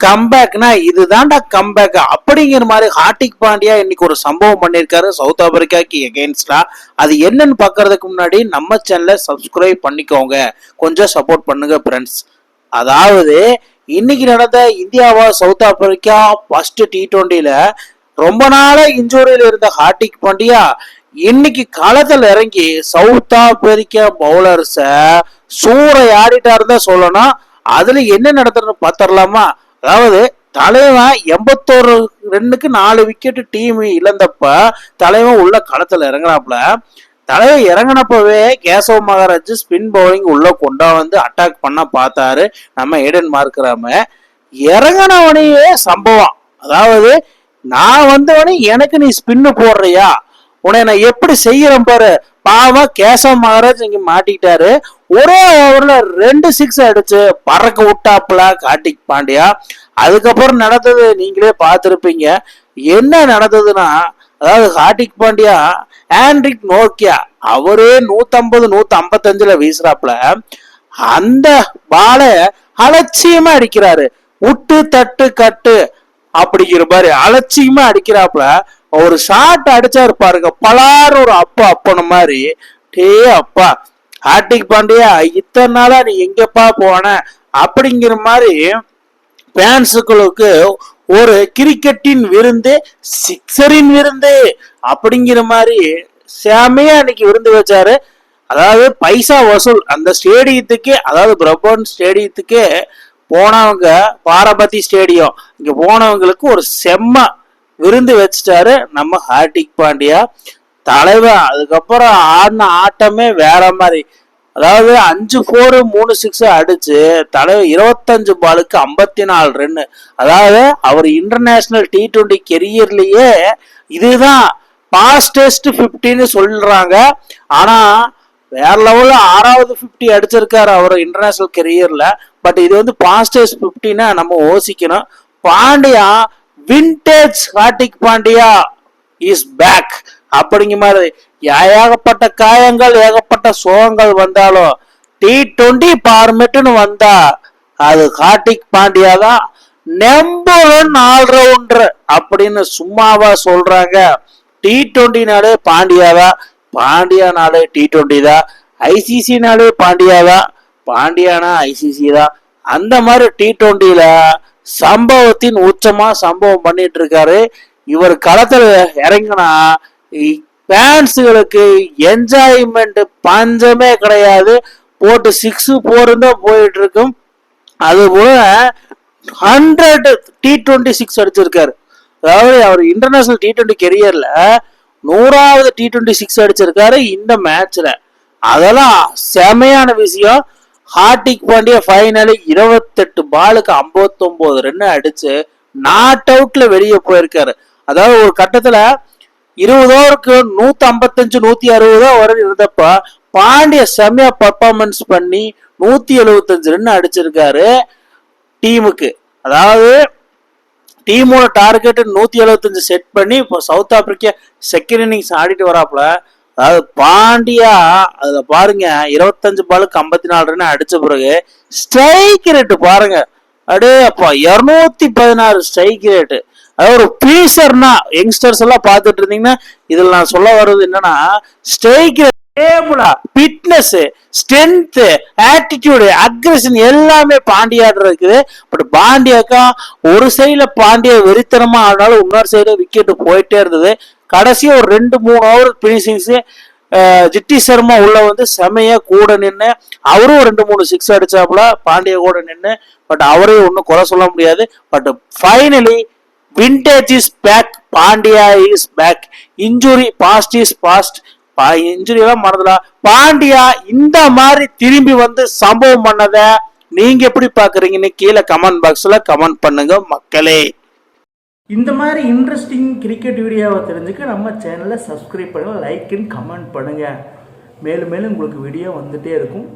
கம்பேக்னா இதுதான்டா கம்பேக் அப்படிங்கிற மாதிரி ஹார்டிக் பாண்டியா இன்னைக்கு ஒரு சம்பவம் பண்ணியிருக்காரு. சவுத் ஆப்பிரிக்காக்கு எகெயின்ஸ்டா அது என்னன்னு பார்க்கறதுக்கு முன்னாடி நம்ம சேனலை சப்ஸ்கிரைப் பண்ணிக்கோங்க. கொஞ்சம் சப்போர்ட் பண்ணுங்க ஃப்ரெண்ட்ஸ் அதாவது இன்னைக்கு நடந்த இந்தியாவா சவுத் ஆப்பிரிக்கா ஃபர்ஸ்ட் டி டுவெண்ட்டில ரொம்ப நாளா இன்ஜூரியில் இருந்த ஹார்டிக் பாண்டியா இன்னைக்கு களத்தில் இறங்கி சவுத் ஆப்பிரிக்கா பவுலர்ஸ சூறை ஆடிட்டாருன்னு தான் சொல்லணும். அதுல என்ன நடத்துறதுன்னு பார்த்துடலாமா? அதாவது தலைவன் எண்பத்தோரு ரன்னுக்கு நாலு விக்கெட் டீம் இழந்தப்ப தலைவன் உள்ள களத்துல இறங்கினாப்புல. தலைவர் இறங்கினப்பவே கேசவ் மகாராஜ் ஸ்பின் பவுலிங் உள்ள கொண்டா வந்து அட்டாக் பண்ண பார்த்தாரு. நம்ம ஏடன் மார்க்கிறாம இறங்கினவனையே சம்பவம். அதாவது நான் வந்தவனே எனக்கு நீ ஸ்பின்னு போடுறியா? உன்னை நான் எப்படி செய்யறேன் பாரு? பாவம் கேசவ மகாராஜ் இங்க மாட்டிக்கிட்டாரு. ஒரே ஓவர்ல ரெண்டு சிக்ஸ் அடிச்சு பறக்க விட்டாப்புல கார்த்திக் பாண்டியா. அதுக்கப்புறம் நடந்தது நீங்களே பார்த்துருப்பீங்க. என்ன நடந்ததுன்னா அதாவது ஹார்டிக் பாண்டியா ஆண்ட்ரிக் நோக்கியா அவரே நூத்தம்பது நூத்தி ஐம்பத்தஞ்சுல வீசுறாப்புல. அந்த பாலை அலட்சியமா அடிக்கிறாரு. உட்டு தட்டு கட்டு அப்படிங்கிற மாதிரி அலட்சியமா அடிக்கிறாப்புல. ஒரு ஷாட் அடிச்சா பாருங்க. பலாறு ஒரு அப்பா அப்பன மாதிரி. டே அப்பா ஹார்டிக் பாண்டியா இத்தனை நாளா நீ எங்கப்பா போன? அப்படிங்கிற மாதிரி ஃபேன்ஸுகளுக்கு ஒரு கிரிக்கெட்டின் விருந்து சிக்ஸரின் விருந்து அப்படிங்கிற மாதிரி சாமியா அன்னைக்கு விருந்து வச்சாரு. அதாவது பைசா வசூல் அந்த ஸ்டேடியத்துக்கே அதாவது பிரபன் ஸ்டேடியத்துக்கே போனவங்க பாரபதி ஸ்டேடியம் இங்க போனவங்களுக்கு ஒரு செம்ம விருந்து வச்சுட்டாரு. நம்ம ஹார்டிக் பாண்டியா. தலைவன் அதுக்கப்புறம் ஆடின ஆட்டமே வேற மாதிரி. அதாவது அஞ்சு ஃபோரு மூணு சிக்ஸ் அடிச்சு தலைவர் இருபத்தஞ்சு பாலுக்கு ஐம்பத்தி நாலு ரன்னு அதாவது அவர் இன்டர்நேஷனல் டி டுவெண்ட்டி கெரியர்லயே இதுதான் பாஸ்டஸ்ட் ஃபிஃப்டின்னு சொல்றாங்க. ஆனா வேற லெவலில் ஆறாவது ஃபிஃப்டி அடிச்சிருக்காரு அவர் இன்டர்நேஷனல் கெரியர்ல பட் இது வந்து பாஸ்டஸ்ட் ஃபிஃப்டினா நம்ம யோசிக்கணும். Pandya vintage Hardik Pandya is back அப்படிங்கிற மாதிரி ஏகப்பட்ட காயங்கள் ஏகப்பட்ட சோகங்கள் வந்தாலும் டி டுவெண்ட்டி பார்மெட்டுன்னு வந்தா அது ஹார்டிக் பாண்டியா தான் நம்பர் ஒன் ஆல்ரவுண்டர் அப்படின்னு சும்மாவா சொல்றாங்க. டி டுவெண்ட்டினாலே தான். பாண்டியானாலே டி டுவெண்ட்டி தான். ஐசிசினாலே தான். பாண்டியானா ஐசிசி தான். அந்த மாதிரி டி டுவெண்ட்டில சம்பவத்தின் உச்சமா சம்பவம் பண்ணிட்டு இருக்காரு இவர் களத்துல இறங்கினா ஃபேன்ஸுகளுக்கு என்ஜாய்மெண்ட் பஞ்சமே கிடையாது. போட்டு சிக்ஸ் போருந்தா போயிட்டு இருக்கும் அது போல ஹண்ட்ரட் டி டுவெண்ட்டி சிக்ஸ் அடிச்சிருக்காரு. அதாவது அவர் இன்டர்நேஷனல் டி டுவெண்ட்டி கெரியர்ல நூறாவது டி டுவெண்ட்டி சிக்ஸ் அடிச்சிருக்காரு இந்த மேட்ச்ல அதெல்லாம் செமையான விஷயம். ஹார்டிக் பாண்டியா ஃபைனலி இருபத்தெட்டு பாலுக்கு ஐம்பத்தொம்போது ரன் அடிச்சு நாட் அவுட்ல வெளியே போயிருக்காரு. அதாவது ஒரு கட்டத்துல இருபது ஓவருக்கு நூத்தி ஐம்பத்தஞ்சு நூத்தி அறுபது வரை இருந்தப்ப பாண்டிய செம்மையா பர்ஃபார்மன்ஸ் பண்ணி நூத்தி எழுபத்தஞ்சு ரன் அடிச்சிருக்காரு டீமுக்கு. அதாவது டீமோட டார்கெட் நூத்தி எழுபத்தஞ்சு செட் பண்ணி இப்போ சவுத் ஆப்பிரிக்கா செகண்ட் இன்னிங்ஸ் ஆடிட்டு வராப்புல அதாவது பாண்டியா அதுல பாருங்க இருபத்தஞ்சு பாலுக்கு ஐம்பத்தி நாலு ரன் அடிச்ச பிறகு ஸ்ட்ரைக் ரேட்டு பாருங்க. அடே அப்பா இருநூத்தி பதினாறு ஸ்ட்ரைக் ரேட்டு அதாவது ஒரு பீசர்னா யங்ஸ்டர்ஸ் எல்லாம் பார்த்துட்டு இருந்தீங்கன்னா இதுல நான் சொல்ல வர்றது என்னன்னா ஸ்ட்ரைக் டேபிளா ஃபிட்னஸ் ஸ்ட்ரென்த் ஆட்டிடியூடு அக்ரஷன் எல்லாமே பாண்டியாடு இருக்குது. பட் பாண்டியாக்கா ஒரு சைடுல பாண்டியா வெறித்தனமா ஆடினாலும் இன்னொரு சைடு விக்கெட்டு போயிட்டே இருந்தது. கடைசி ஒரு ரெண்டு மூணு ஓவர் பினிஷிங்ஸு ஜிட்டி சர்மா உள்ள வந்து செமையா கூட நின்று அவரும் ரெண்டு மூணு சிக்ஸ் அடிச்சாப்புல பாண்டியா கூட நின்று பட் அவரையும் ஒன்றும் குறை சொல்ல முடியாது. But finally vintage is back Pandya is back injury past is past இன்ஜுரியெல்லாம் மறந்துடா. பாண்டியா இந்த மாதிரி திரும்பி வந்து சம்பவம் பண்ணதை நீங்க எப்படி பாக்குறீங்கன்னு கீழே கமெண்ட் பாக்ஸ்ல கமெண்ட் பண்ணுங்க மக்களே. இந்த மாதிரி இன்ட்ரெஸ்டிங் கிரிக்கெட் வீடியோவை தெரிஞ்சுக்க நம்ம சேனலை சப்ஸ்கிரைப் பண்ணுங்கள் லைக் அண்ட் கமெண்ட் பண்ணுங்கள் மேலும் மேலும் உங்களுக்கு வீடியோ வந்துகிட்டே இருக்கும்.